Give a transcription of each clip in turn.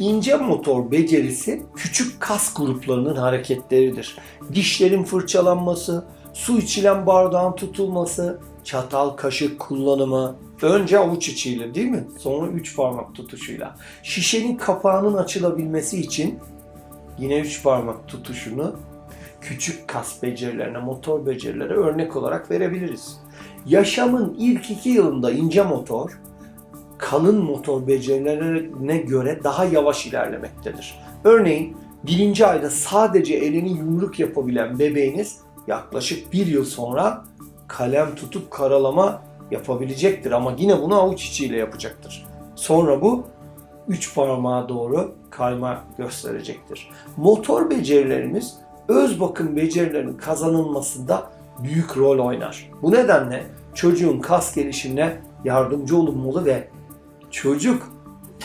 İnce motor becerisi küçük kas gruplarının hareketleridir. Dişlerin fırçalanması, su içilen bardağın tutulması, çatal kaşık kullanımı, önce avuç içiyle değil mi? Sonra üç parmak tutuşuyla. Şişenin kapağının açılabilmesi için yine üç parmak tutuşunu küçük kas becerilerine, motor becerilere örnek olarak verebiliriz. Yaşamın ilk iki yılında ince motor, kalın motor becerilerine göre daha yavaş ilerlemektedir. Örneğin birinci ayda sadece elini yumruk yapabilen bebeğiniz yaklaşık bir yıl sonra kalem tutup karalama yapabilecektir ama yine bunu avuç içiyle yapacaktır. Sonra bu üç parmağa doğru kayma gösterecektir. Motor becerilerimiz öz bakım becerilerinin kazanılmasında büyük rol oynar. Bu nedenle çocuğun kas gelişimine yardımcı olunmalı ve çocuk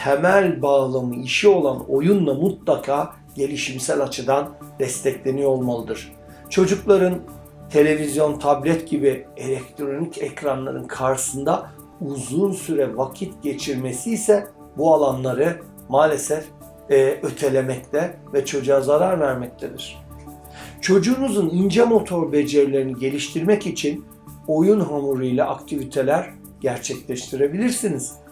temel bağlamı işi olan oyunla mutlaka gelişimsel açıdan destekleniyor olmalıdır. Çocukların televizyon, tablet gibi elektronik ekranların karşısında uzun süre vakit geçirmesi ise bu alanları maalesef e, ötelemekte ve çocuğa zarar vermektedir. Çocuğunuzun ince motor becerilerini geliştirmek için oyun hamuruyla aktiviteler gerçekleştirebilirsiniz.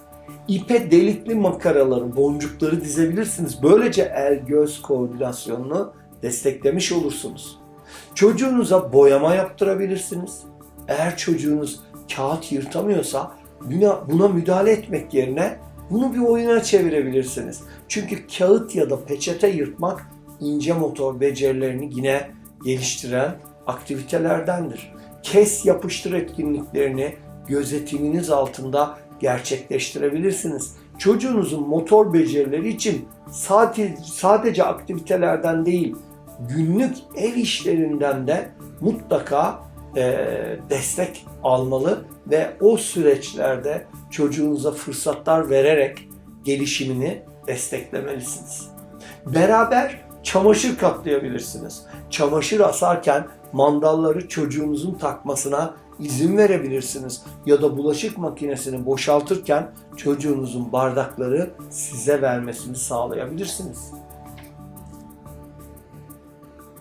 İpe delikli makaraları, boncukları dizebilirsiniz. Böylece el-göz koordinasyonunu desteklemiş olursunuz. Çocuğunuza boyama yaptırabilirsiniz. Eğer çocuğunuz kağıt yırtamıyorsa buna, buna müdahale etmek yerine bunu bir oyuna çevirebilirsiniz. Çünkü kağıt ya da peçete yırtmak ince motor becerilerini yine geliştiren aktivitelerdendir. Kes yapıştır etkinliklerini gözetiminiz altında gerçekleştirebilirsiniz. Çocuğunuzun motor becerileri için sadece, aktivitelerden değil, günlük ev işlerinden de mutlaka destek almalı ve o süreçlerde çocuğunuza fırsatlar vererek gelişimini desteklemelisiniz. Beraber çamaşır katlayabilirsiniz. Çamaşır asarken mandalları çocuğunuzun takmasına izin verebilirsiniz. Ya da bulaşık makinesini boşaltırken çocuğunuzun bardakları size vermesini sağlayabilirsiniz.